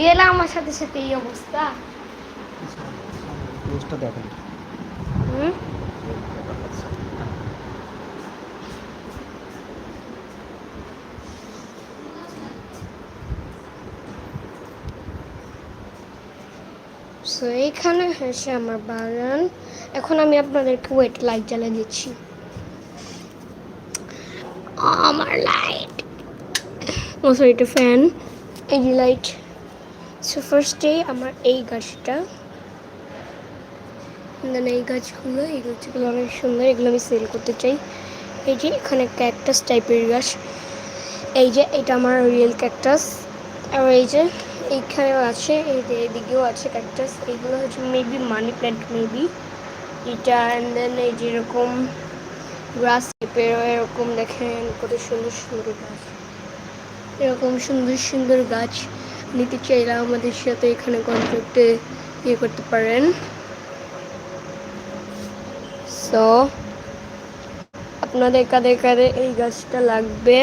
গেলাম আমার সাথে সাথে এই অবস্থা। পোস্টটা দেখেন। হুম? সো এইখানে হয়েছে আমার বাগান। এখন আমি আপনাদেরকে ওয়েট লাইট জ্বালিয়ে দিচ্ছি। আমার লাইট ও সরি এটা ফ্যান এই লাইট সো ফার্স্টে আমার এই গাছটা। দেন এই গাছগুলো এই গাছগুলো অনেক সুন্দর, এগুলো আমি সেল করতে চাই। এই যে এখানে ক্যাকটাস টাইপের গাছ। এই যে এটা আমার রিয়েল ক্যাকটাস আর এই যে এইখানেও আছে, এই যে এদিকেও আছে ক্যাকটাস এইগুলো হচ্ছে মেবি মানি প্ল্যান্ট মেবি এটা অ্যান্ড দেন এই যে এরকম গ্রাস টাইপের এরকম দেখেন কত সুন্দর সুন্দর গাছ। এরকম সুন্দর সুন্দর গাছ। নিতে চাইলে আমাদের সাথে এখানে কন্ট্রাক্টে ইয়ে করতে পারেন। সো আপনাদের কাদের কাদের এই গাছটা লাগবে।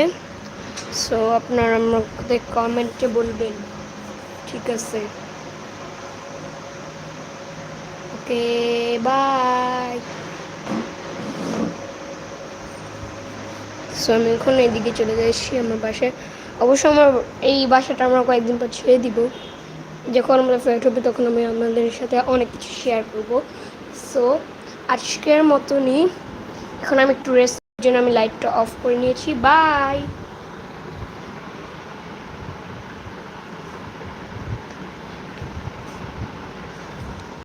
সো আপনারা আমাদের কমেন্টে বলবেন। ঠিক আছে। ওকে বাই সো আমি এখন এদিকে চলে যাচ্ছি আমার বাসায়। অবশ্য আমার এই বাসাটা আমরা কয়েকদিন পর ছেড়ে দিব। যখন আমরা ফ্লাইট হবে, তখন আমি আপনাদের সাথে অনেক কিছু শেয়ার করব। সো আজকের মতনই। এখন আমি একটু রেস্ট জন্য আমি লাইটটা অফ করে নিয়েছি। বাই